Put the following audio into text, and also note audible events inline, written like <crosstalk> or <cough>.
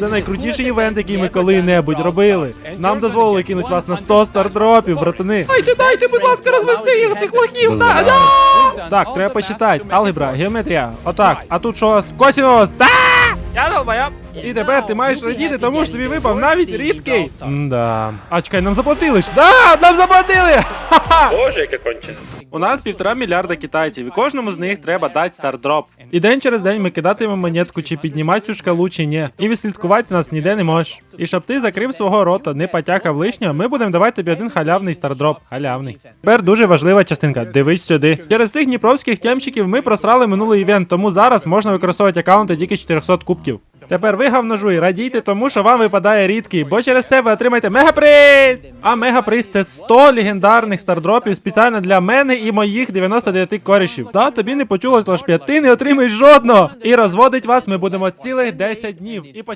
Це найкрутіший івент, який ми коли-небудь робили. Нам дозволили кинуть вас на 100 стардропів, братани. Дайте, дайте, будь ласка, розвести їх цих лохів. Так, треба посчитати. Алгебра, геометрія. Отак. А тут що? Косінус. Да! Я долбояб. І тепер ти маєш радіти, тому що тобі випав навіть рідкий. Да. А чекай, нам заплатили ж. Да, нам <laughs> заплатили! Ха-ха! Боже, яке кончене. У нас півтора мільярда китайців, і кожному з них треба дати стардроп. І день через день ми кидатимемо монетку, чи піднімати цю шкалу, чи ні. І відслідкувати нас ніде не можеш. І щоб ти закрив свого рота, не потякав лишнього, ми будемо давати тобі один халявний стардроп. Халявний. Тепер дуже важлива частинка. Дивись сюди. Через цих дніпровських темчиків ми просрали минулий івент, тому зараз можна використовувати аккаунти тільки з 400 кубків. Тепер ви гавножуй, радійте тому, що вам випадає рідкий, бо через це ви отримаєте мегаприз! А мегаприз це 100 легендарних стардропів спеціально для мене і моїх 99 корішів. Та тобі не почулось лише 5, ти не отримаєш жодного. І розводить вас ми будемо цілих 10 днів. І